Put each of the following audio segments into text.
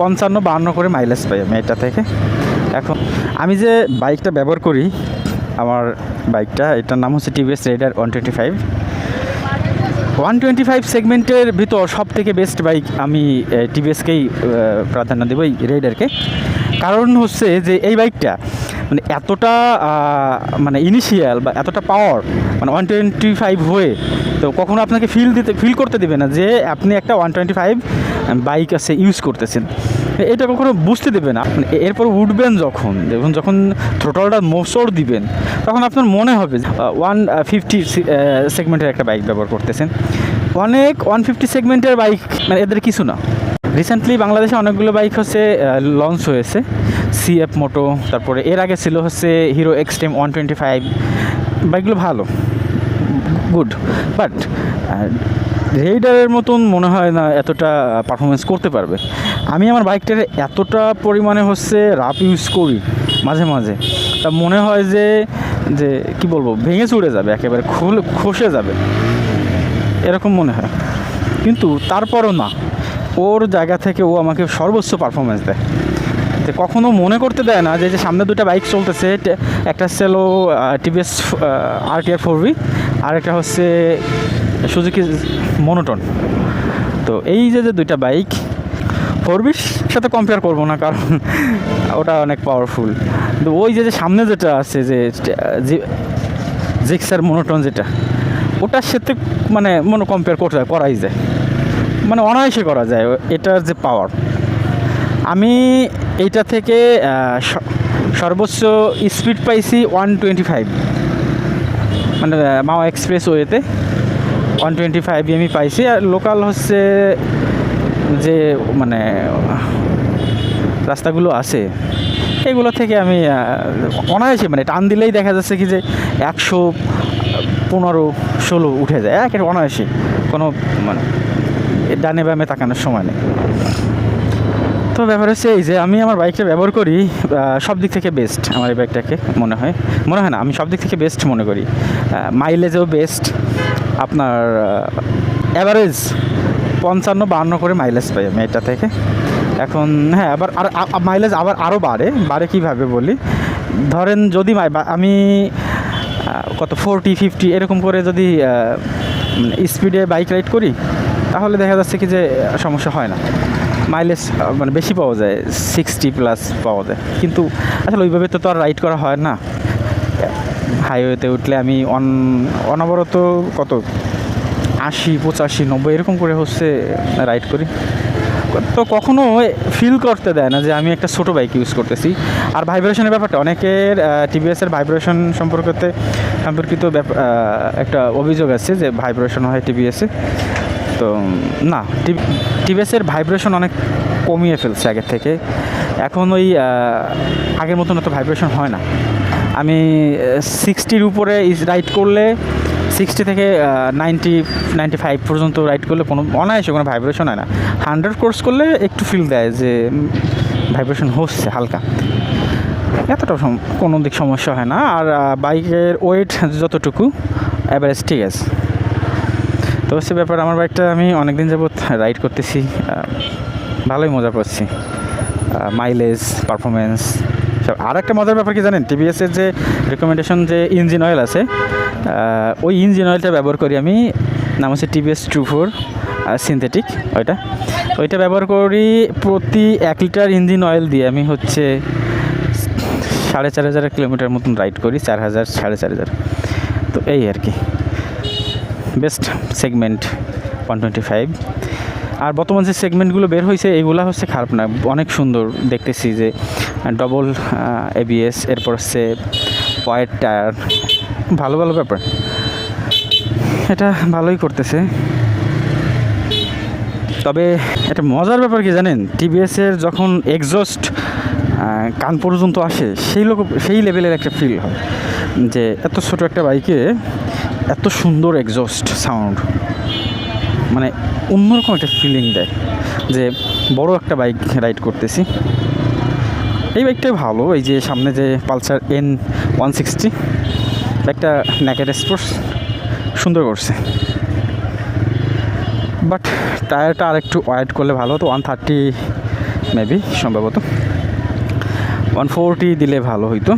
পঞ্চান্ন বাহান্ন করে মাইলেজ পাই আমি এটা থেকে। এখন আমি যে বাইকটা ব্যবহার করি, আমার বাইকটা এটার নাম হচ্ছে TVS Raider one twenty five one twenty five সেগমেন্টের ভিতর সব থেকে বেস্ট বাইক আমি টিভিএসকেই প্রাধান্য দেবো এই রেডারকে কারণ হচ্ছে যে এই বাইকটা মানে এতটা মানে ইনিশিয়াল বা এতটা পাওয়ার মানে ওয়ান টোয়েন্টি ফাইভ হয়ে, তো কখনো আপনাকে ফিল দিতে ফিল করতে দেবে না যে আপনি একটা ওয়ান টোয়েন্টি ফাইভ বাইক আছে ইউজ করতেছেন। এটা কখনো বুঝতে দেবে না। মানে এরপর উঠবেন যখন, দেখুন যখন থ্রোটলটা মোচড় দিবেন, তখন আপনার মনে হবে ওয়ান ফিফটি সেগমেন্টের একটা বাইক ব্যবহার করতেছেন। অনেক ওয়ান ফিফটি সেগমেন্টের বাইক মানে এদের কিছু না। রিসেন্টলি বাংলাদেশে অনেকগুলো বাইক হচ্ছে লঞ্চ হয়েছে। সিএফ মোটো তারপরে এর আগে ছিল হচ্ছে Hero Xtreme one twenty five বাইকগুলো ভালো গুড বাট রেইডারের মতন মনে হয় না এতটা পারফরমেন্স করতে পারবে। আমি আমার বাইকটার এতটা পরিমাণে হচ্ছে রাপ ইউজ করি, মাঝে মাঝে। তা মনে হয় যে যে, কি বলব, ভেঙে চুড়ে যাবে, একেবারে খুল, খসে যাবে। এরকম মনে হয়। কিন্তু তারপরও না। ওর জায়গা থেকে ও আমাকে সর্বোচ্চ পারফরমেন্স দেয়। যে কখনো মনে করতে দেয় না যে যে সামনে দুটা বাইক চলতেছে একটা ছিল TVS R T R four V আর একটা হচ্ছে সুজুকি মনোটন তো এই যে যে দুইটা বাইক ফোর বির সাথে কম্পেয়ার করব না, কারণ ওটা অনেক পাওয়ারফুল কিন্তু ওই যে যে সামনে যেটা আছে, যে, যে- জিক্সার মনোটন যেটা, ওটার সাথে মানে মনে কম্পেয়ার করতে করাই যায়। মানে অনায়াসে করা যায় এটার যে পাওয়ার আমি এইটা থেকে সর্বোচ্চ স্পিড পাইছি ওয়ান টোয়েন্টি ফাইভ মানে মাওয়া এক্সপ্রেস ওয়েতে ওয়ান টোয়েন্টি ফাইভ আমি পাইছি। আর লোকাল হচ্ছে যে মানে রাস্তাগুলো আছে, এগুলো থেকে আমি অনায়াসে মানে টান দিলেই দেখা যাচ্ছে কি যে একশো পনেরো, ষোলো উঠে যায়। একের অনায়াসে। কোনো মানে ডানে বামে তাকানোর সময় নেই। তো ব্যাপার হচ্ছে এই যে আমি আমার বাইকটা ব্যবহার করি সব দিক থেকে বেস্ট আমার এই বাইকটাকে মনে হয়। মনে হয় না, আমি সব দিক থেকে বেস্ট মনে করি। মাইলেজেও বেস্ট আপনার অ্যাভারেজ পঞ্চান্ন, বাহান্ন করে মাইলেজ পাই আমি এটা থেকে। এখন হ্যাঁ আবার আর মাইলেজ আবার আরও বাড়ে বাড়ে কীভাবে বলি? ধরেন যদি আমি কত ফোরটি ফিফটি এরকম করে যদি স্পিডে বাইক রাইড করি তাহলে দেখা যাচ্ছে কি যে সমস্যা হয় না। মাইলেজ মানে বেশি পাওয়া যায় সিক্সটি প্লাস পাওয়া যায়। কিন্তু আসলে ওইভাবে তো তো আর রাইড করা হয় না। হাইওয়েতে উঠলে আমি অন অনবরত কত? আশি, পঁচাশি, নব্বই, এরকম করে হচ্ছে রাইড করি। তো কখনো ফিল করতে দেয় না যে আমি একটা ছোটো বাইক ইউজ করতেছি। আর ভাইব্রেশনের ব্যাপারটা, অনেকের টিভিএসের ভাইব্রেশন সম্পর্কতে সম্পর্কিত একটা অভিযোগ আছে যে ভাইব্রেশন হয় টিভিএসে তো, না টিভিএসের ভাইব্রেশন অনেক কমিয়ে ফেলছে আগের থেকে। এখন ওই আগের মতন অত ভাইব্রেশন হয় না। আমি সিক্সটির উপরে রাইড করলে সিক্সটি থেকে নাইনটি নাইনটি ফাইভ পর্যন্ত রাইড করলে কোনো, অনায়াসে কোনো ভাইব্রেশন হয় না। হান্ড্রেড কোর্স করলে একটু ফিল দেয় যে ভাইব্রেশন হচ্ছে হালকা। এতটা কোনো দিক সমস্যা হয় না। আর বাইকের ওয়েট যতটুকু অ্যাভারেজ ঠিক আছে। তো হচ্ছে ব্যাপার, আমার বাইকটা আমি অনেক দিন যাবৎ রাইড করতেছি ভালোই মজা পাচ্ছি মাইলেজ পারফরমেন্স সব আর একটা মজার ব্যাপার কি জানেন টিভিএসের যে রেকমেন্ডেশন যে ইঞ্জিন অয়েল আছে ওই ইঞ্জিন অয়েলটা ব্যবহার করি আমি, নাম হচ্ছে টিভিএস টু ফোর সিনথেটিক ওইটা ওইটা ব্যবহার করি প্রতি এক লিটার ইঞ্জিন অয়েল দিয়ে আমি হচ্ছে সাড়ে চার হাজার কিলোমিটার মতন রাইড করি, চার হাজার, সাড়ে চার হাজার। তো এই আর কি। Best segment one twenty five আর বর্তমান যে সেগমেন্টগুলো বের হয়েছে এইগুলো হচ্ছে খারাপ না। অনেক সুন্দর দেখতেছি যে ডবল এবিএস এরপর হচ্ছে হোয়াইট টায়ার ভালো ভালো ব্যাপার। এটা ভালোই করতেছে। তবে একটা মজার ব্যাপার কি জানেন? টিভিএসের যখন এক্সস্ট কান পর্যন্ত আসে, সেই লোক, সেই লেভেলের একটা ফিল হয়। যে, এত ছোট একটা বাইকে এত সুন্দর এক্সস্ট সাউন্ড মানে অন্যরকম একটা ফিলিং দেয় যে বড় একটা বাইক রাইড করতেছি। এই বাইকটাই ভালো, এই যে সামনে যে পালসার এন ওয়ান সিক্সটি একটা ন্যাকেট স্পোর্টস সুন্দর করছে। বাট টায়ারটা আর একটু ওয়াইড করলে ভালো হতো ওয়ান থার্টি মেবি সম্ভবত। ওয়ান ফোরটি দিলে ভালো হইতো।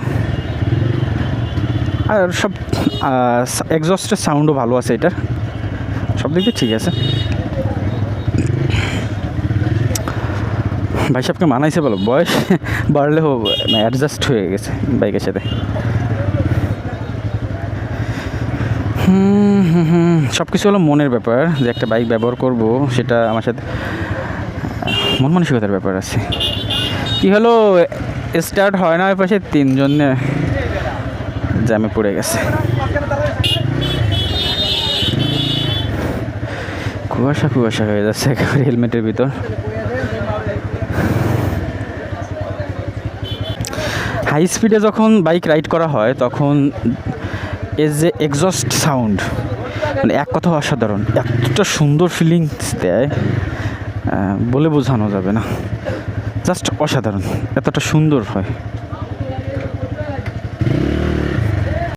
আর সব এক্সস্টের সাউন্ডও ভালো আছে এটার। সব দিক দিয়ে ঠিক আছে। ভাই সাহেবকে মানাইছে বলো, বয়স বাড়লেও অ্যাডজাস্ট হয়ে গেছে বাইকের সাথে। সব কিছু হলো মনের ব্যাপার, যে একটা বাইক ব্যবহার করব, সেটা আমার সাথে মন মানসিকতার ব্যাপার আছে। কি হলো স্টার্ট হয় না ওই পাশে তিনজন? জ্যামে পড়ে গেছে। কুয়াশা কুয়াশা হয়ে যাচ্ছে একেবারে হেলমেটের ভিতর। হাই স্পিডে যখন বাইক রাইড করা হয়, তখন এর যে এক্সস্ট সাউন্ড মানে এক কথা অসাধারণ, এতটা সুন্দর ফিলিংস দেয় বলে বোঝানো যাবে না। জাস্ট অসাধারণ, এতটা সুন্দর হয়।